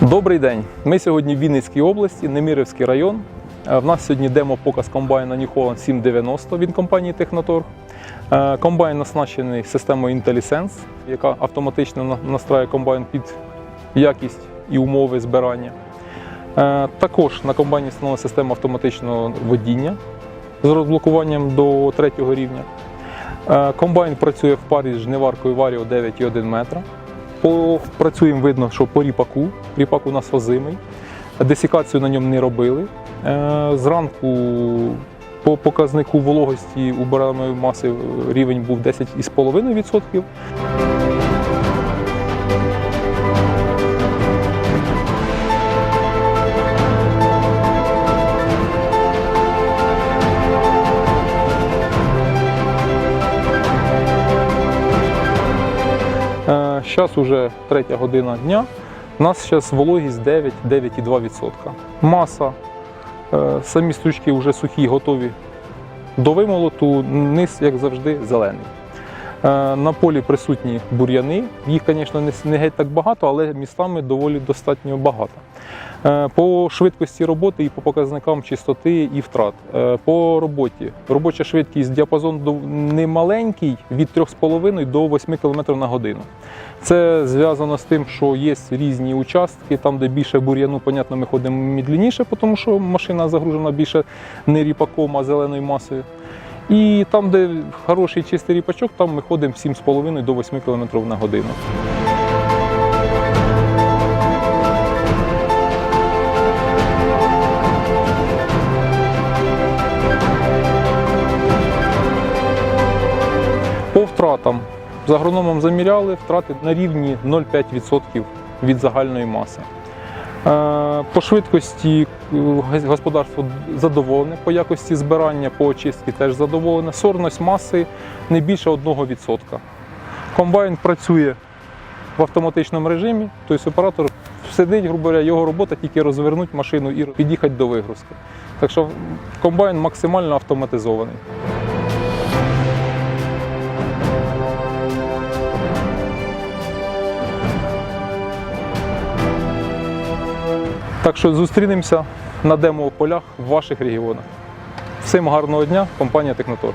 Добрий день. Ми сьогодні в Вінницькій області, Немірівський район. Е, В нас сьогодні демо-показ комбайна New Holland 790 від компанії Техноторг. Е, Комбайн оснащений системою IntelliSense, яка автоматично на- настраює комбайн під якість і умови збирання. Е, Також на комбайні встановлена система автоматичного водіння з розблокуванням до третього рівня. Комбайн працює в парі з жниваркою Vario 9,1 метра. Працюємо видно, що по ріпаку. Ріпак у нас озимий. Десікацію на ньому не робили. Е, Зранку по показнику вологості у бараної маси рівень був 10,5%. Зараз вже третя година дня. У нас зараз вологість 9-9,2%. Маса. е, Самі стручки вже сухі, готові до вимолоту. Низ, як завжди, зелений. Е, На полі присутні бур'яни. Їх, звісно, не геть так багато, але містами доволі достатньо багато. Е, По швидкості роботи і по показникам чистоти і втрат. Е, По роботі робоча швидкість діапазон немаленький від 3,5 до 8 км на годину. Це зв'язано з тим, що є різні участки, там, де більше бур'яну, понятно, ми ходимо медленніше, тому що машина загружена більше не ріпаком, а зеленою масою. І там, де хороший чистий ріпачок, там ми ходимо 7,5 до 8 км на годину. По втратам. За агрономом заміряли втрати на рівні 0,5% від загальної маси. Е, По швидкості е, господарство задоволене, по якості збирання, по очистці теж задоволене. Сорність маси не більше 1%. Комбайн працює в автоматичному режимі, тобто оператор сидить, грубо говоря, його робота тільки розвернути машину і під'їхати до вигрузки. Так що комбайн максимально автоматизований. Так що зустрінемося на демо-полях в ваших регіонах. Всім гарного дня, компанія Технотор.